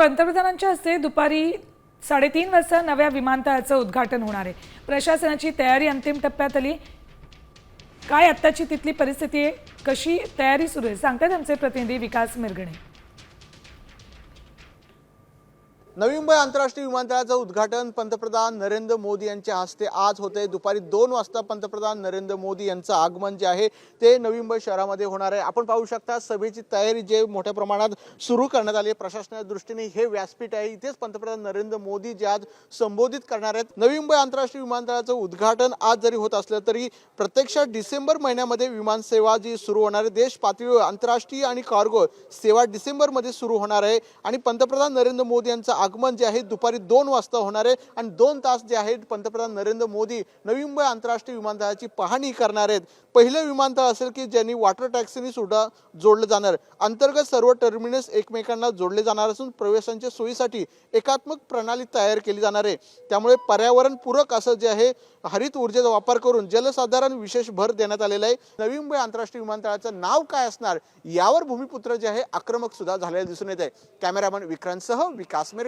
पंतप्रधानांच्या हस्ते दुपारी साडेतीन वाजता नव्या विमानतळाचं उद्घाटन होणार आहे. प्रशासनाची तयारी अंतिम टप्प्यात आली. काय आत्ताची तिथली परिस्थिती आहे? कशी तयारी सुरू आहे? सांगतात आमचे प्रतिनिधी विकास मिरगणे. नवी मुंबई आंतरराष्ट्रीय विमानतळाचं उद्घाटन पंतप्रधान नरेंद्र मोदी यांच्या हस्ते आज होते दुपारी दोन वाजता पंतप्रधान नरेंद्र मोदी यांचं आगमन जे आहे ते नवी मुंबई शहरामध्ये होणार आहे. आपण पाहू शकता सभेची तयारी जे मोठ्या प्रमाणात सुरू करण्यात आली आहे प्रशासनाच्या दृष्टीने हे व्यासपीठ आहे. इथेच पंतप्रधान नरेंद्र मोदी जे आज संबोधित करणार आहेत. नवी मुंबई आंतरराष्ट्रीय विमानतळाचं उद्घाटन आज जरी होत असलं तरी प्रत्यक्षात डिसेंबर महिन्यामध्ये विमानसेवा जी सुरू होणार आहे देश पातळीवर आंतरराष्ट्रीय आणि कार्गो सेवा डिसेंबरमध्ये सुरू होणार आहे. आणि पंतप्रधान नरेंद्र मोदी यांचा आगमन जे आहे दुपारी दोन वाजता होणार आहे आणि दोन तास जे आहेत पंतप्रधान नरेंद्र मोदी नवी मुंबई आंतरराष्ट्रीय विमानतळाची पाहणी करणार आहेत. पहिलं विमानतळ असेल की ज्यांनी वॉटर टॅक्सीनी सुद्धा जोडलं जाणार अंतर्गत सर्व टर्मिनस एकमेकांना जोडले जाणार असून प्रवेशांच्या सोयीसाठी एकात्मक प्रणाली तयार केली जाणार आहे. त्यामुळे पर्यावरणपूरक असं जे आहे हरित ऊर्जेचा वापर करून जलसाधारण विशेष भर देण्यात आलेला आहे. नवी मुंबई आंतरराष्ट्रीय विमानतळाचं नाव काय असणार यावर भूमिपुत्र जे आहे आक्रमक सुद्धा झालेलं दिसून येत आहे. कॅमेरामन विक्रांतसह विकास